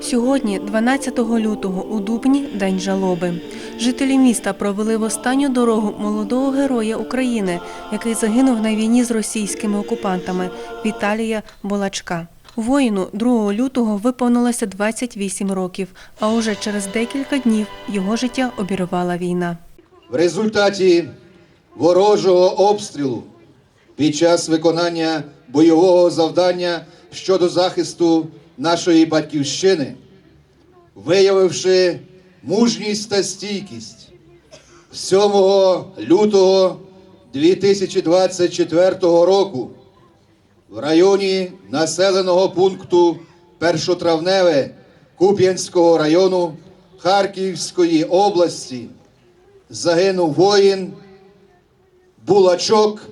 Сьогодні, 12 лютого, у Дубні день жалоби. Жителі міста провели в останню дорогу молодого героя України, який загинув на війні з російськими окупантами Віталія Болачка. Воїну 2 лютого виповнилося 28 років, а уже через декілька днів його життя обірвала війна. В результаті ворожого обстрілу під час виконання бойового завдання щодо захисту нашої батьківщини, виявивши мужність та стійкість, 7 лютого 2024 року в районі населеного пункту Першотравневе Куп'янського району Харківської області загинув воїн Булачок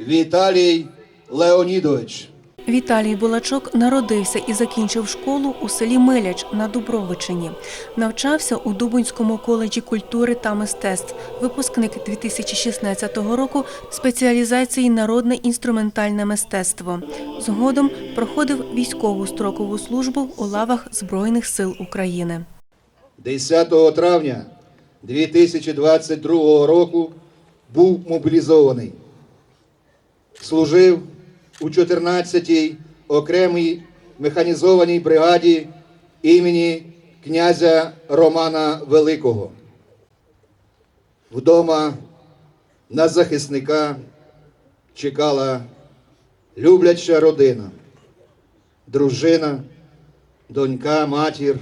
Віталій Леонідович. Віталій Булачок народився і закінчив школу у селі Миляч на Дубровичині. Навчався у Дубинському коледжі культури та мистецтв. Випускник 2016 року спеціалізації народне інструментальне мистецтво. Згодом проходив військову строкову службу у лавах Збройних сил України. 10 травня 2022 року був мобілізований. Служив у 14-й окремій механізованій бригаді імені князя Романа Великого. Вдома на захисника чекала любляча родина, дружина, донька, матір,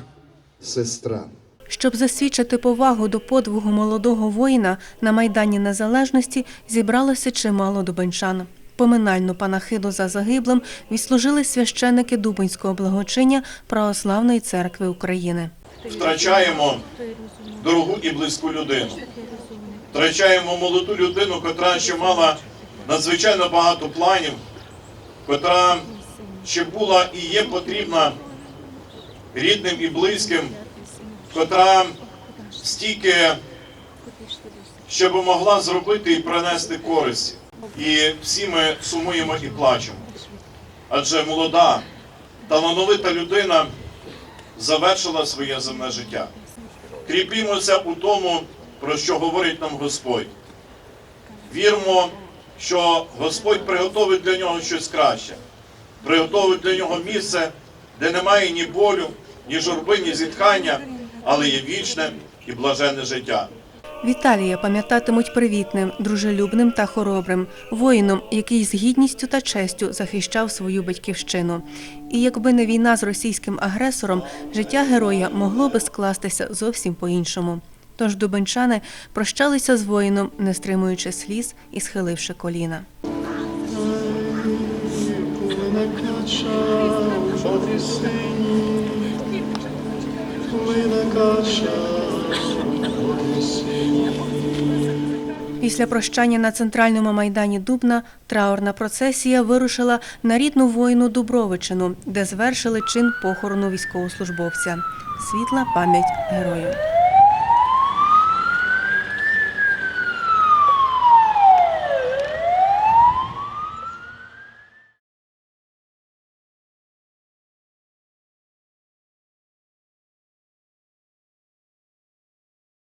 сестра. Щоб засвідчити повагу до подвигу молодого воїна на Майдані Незалежності зібралося чимало дубенчан. Поминальну панахиду за загиблим відслужили священники Дубинського благочиння Православної церкви України. втрачаємо дорогу і близьку людину. Втрачаємо молоду людину, котра ще мала надзвичайно багато планів, котра ще була і є потрібна рідним і близьким, котра стільки ще могла зробити і принести користь. І всі ми сумуємо і плачемо. Адже молода, талановита людина завершила своє земне життя. Кріпімося у тому, про що говорить нам Господь. Віримо, що Господь приготовить для нього щось краще, приготовить для нього місце, де немає ні болю, ні журби, ні зітхання, але є вічне і блаженне життя. Віталія пам'ятатимуть привітним, дружелюбним та хоробрим, воїном, який з гідністю та честю захищав свою батьківщину. І якби не війна з російським агресором, життя героя могло би скластися зовсім по-іншому. Тож дубенчани прощалися з воїном, не стримуючи сліз і схиливши коліна. Плине кача Після прощання на центральному майдані Дубна траурна процесія вирушила на рідну воїну Дубровичину, де звершили чин похорону військовослужбовця. Світла пам'ять герою.